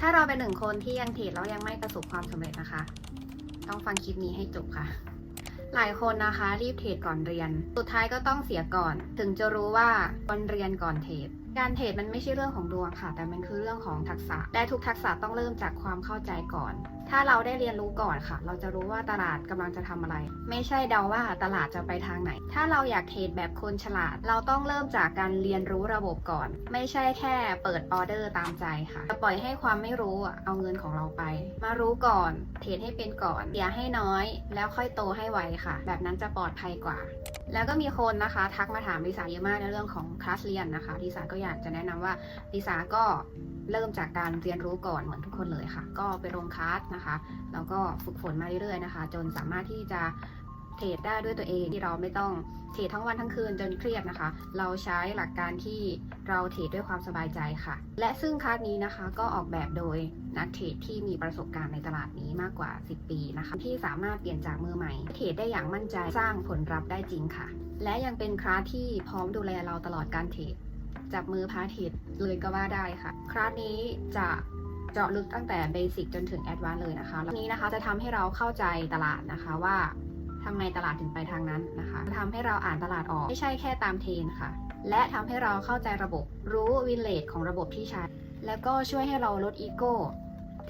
ถ้าเราเป็นหนึ่งคนที่ยังเทรดแล้วยังไม่ประสบความสำเร็จนะคะ ต้องฟังคลิปนี้ให้จบค่ะ หลายคนนะคะรีบเทรดก่อนเรียน สุดท้ายก็ต้องเสียก่อน ถึงจะรู้ว่าควรเรียนก่อนเทรดการเทรดมันไม่ใช่เรื่องของดวงค่ะ แต่มันคือเรื่องของทักษะและทุกทักษะต้องเริ่มจากความเข้าใจก่อน ถ้าเราได้เรียนรู้ก่อนค่ะ เราจะรู้ว่าตลาดกำลังจะทำอะไร ไม่ใช่เดาว่าตลาดจะไปทางไหน ถ้าเราอยากเทรดแบบคนฉลาด เราต้องเริ่มจากการเรียนรู้ระบบก่อน ไม่ใช่แค่เปิดออเดอร์ตามใจค่ะจะปล่อยให้ความไม่รู้เอาเงินของเราไป มารู้ก่อน เทรดให้เป็นก่อนอย่าให้น้อย แล้วค่อยโตให้ไวค่ะ แบบนั้นจะปลอดภัยกว่า แล้วก็มีคนนะคะทักมาถามลิสาเยอะมากในเรื่องของคลาสเรียนนะคะลิสาก็อยากจะแนะนำว่าลิสาก็เริ่มจากการเรียนรู้ก่อนเหมือนทุกคนเลยค่ะ ก็ไปลงคลาสนะคะ แล้วก็ฝึกฝนมาเรื่อยๆนะคะ จนสามารถที่จะ เทรดได้ด้วยตัวเองที่เราไม่ต้องเทรดทั้งวันทั้งคืนจนเครียดนะคะ เราใช้หลักการที่เราเทรดด้วยความสบายใจค่ะ และซึ่งคลาสนี้นะคะก็ออกแบบโดยนักเทรดที่มีประสบการณ์ในตลาดนี้มากกว่า 10 ปีนะคะ ที่สามารถเปลี่ยนจากมือใหม่เทรดได้อย่างมั่นใจสร้างผลลัพธ์ได้จริงค่ะ และยังเป็นคลาสที่พร้อมดูแลเราตลอดการเทรดจับมือพาเทรดเลยก็ว่าได้ค่ะ คลาสนี้จะเจาะลึกตั้งแต่เบสิกจนถึงแอดวานซ์เลยนะคะแล้วนี้นะคะจะทำให้เราเข้าใจตลาดนะคะว่า ทำไมตลาดถึงไปทางนั้นนะคะทำให้เราอ่านตลาดออก ไม่ใช่แค่ตามเทรนค่ะ และทำให้เราเข้าใจระบบรู้วินเลทของระบบที่ใช้ แล้วก็ช่วยให้เราลดอีโก้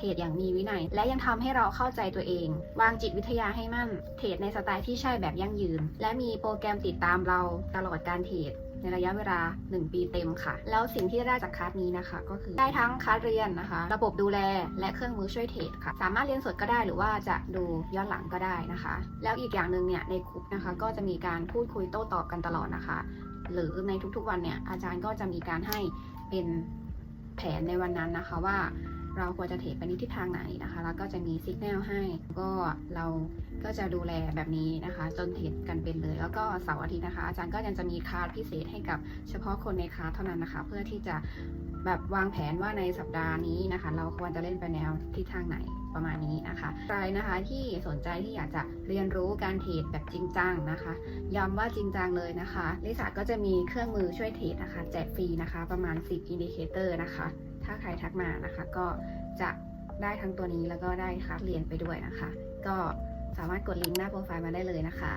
เทรดอย่างมีวินัย และยังทำให้เราเข้าใจตัวเอง วางจิตวิทยาให้มั่น เทรดในสไตล์ที่ใช่แบบยั่งยืน และมีโปรแกรมติดตามเราตลอดการเทรดในระยะเวลา 1 ปีเต็มค่ะ แล้วสิ่งที่ได้จากคลาสนี้นะคะ ก็คือได้ทั้งคลาสเรียนนะคะ ระบบดูแลและเครื่องมือช่วยเทรดค่ะ สามารถเรียนสดก็ได้หรือว่าจะดูย้อนหลังก็ได้นะคะ แล้วอีกอย่างหนึ่งเนี่ยในกลุ่มนะคะ ก็จะมีการพูดคุยโต้ตอบกันตลอดนะคะ หรือในทุกๆวันเนี่ยอาจารย์ก็จะมีการให้เป็นแผนในวันนั้นนะคะว่า เราควรจะเทรดไปในทิศทางไหนนะคะ แล้วก็จะมีสัญญาณให้ก็เราก็จะดูแลแบบนี้นะคะ จนเทรดกันเป็นเลย แล้วก็เสาร์อาทิตย์นะคะ อาจารย์ก็ยังจะมีคลาสพิเศษให้กับเฉพาะคนในคลาสเท่านั้นนะคะ เพื่อที่จะแบบวางแผนว่าในสัปดาห์นี้นะคะ เราควรจะเล่นไปแนวทิศทางไหนประมาณนี้นะคะ ใครนะคะที่สนใจที่อยากจะเรียนรู้การเทรดแบบจริงจังนะคะย้ำว่าจริงจังเลยนะคะลิซ่าก็จะมีเครื่องมือช่วยเทรดนะคะ แจกฟรีนะคะ ประมาณ 10อินดิเคเตอร์นะคะ ถ้าใครทักมานะคะ ก็จะได้ทั้งตัวนี้แล้วก็ได้คลาเรียนไปด้วยนะคะ ก็สามารถกดลิงก์หน้าโปรไฟล์มาได้เลยนะคะ